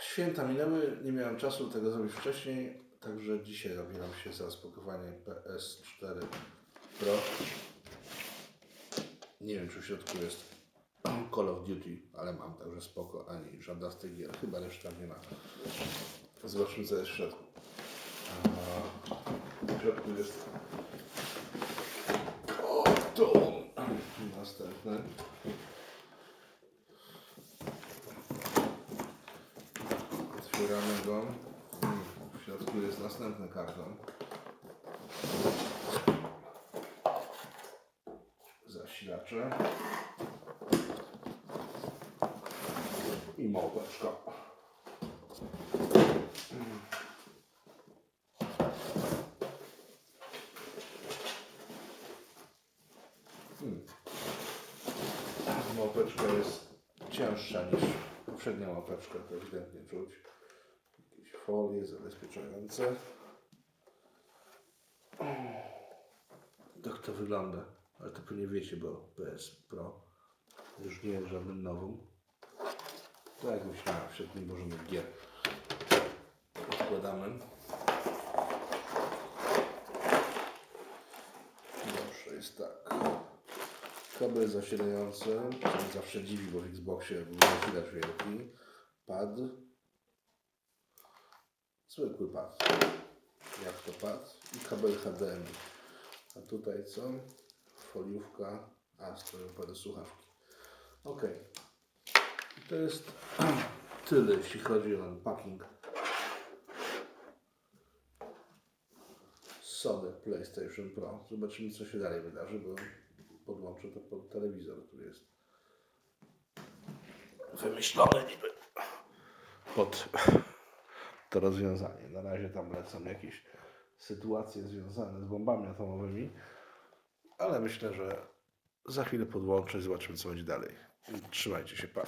Święta minęły, nie miałem czasu tego zrobić wcześniej, także dzisiaj zabieram się za rozpakowanie PS4 Pro. Nie wiem, czy w środku jest Call of Duty, ale mam także spoko, ani żadna z tych gier, chyba reszta nie ma. Zobaczmy, co jest w środku. W środku jest o, to Otwieramy go. W środku jest następny karton. Zasilacze. I małpeczka. Hmm. Małpeczka jest cięższa niż poprzednia małpeczka, to ewidentnie czuć. Folie zabezpieczające. Tak to wygląda, ale to pewnie wiecie, bo PS Pro już nie jest żadnym nowym. Tak jak myślałem, wśród nie możemy gier. Odkładamy. Dobrze, jest tak. Kabel zasilający, co mnie zawsze dziwi, bo w Xboxie był zasilacz wielki. Pad. Zwykły pad. Jak to pad. I kabel HDMI. A tutaj co? Foliówka. A, strojowe słuchawki. Ok. I to jest tyle, jeśli chodzi o unpacking. Sony PlayStation Pro. Zobaczymy, co się dalej wydarzy, bo podłączę to pod telewizor, który jest wymyślony niby pod to rozwiązanie. Na razie tam lecą jakieś sytuacje związane z bombami atomowymi, ale myślę, że za chwilę podłączę i zobaczymy, co będzie dalej. Trzymajcie się, pa.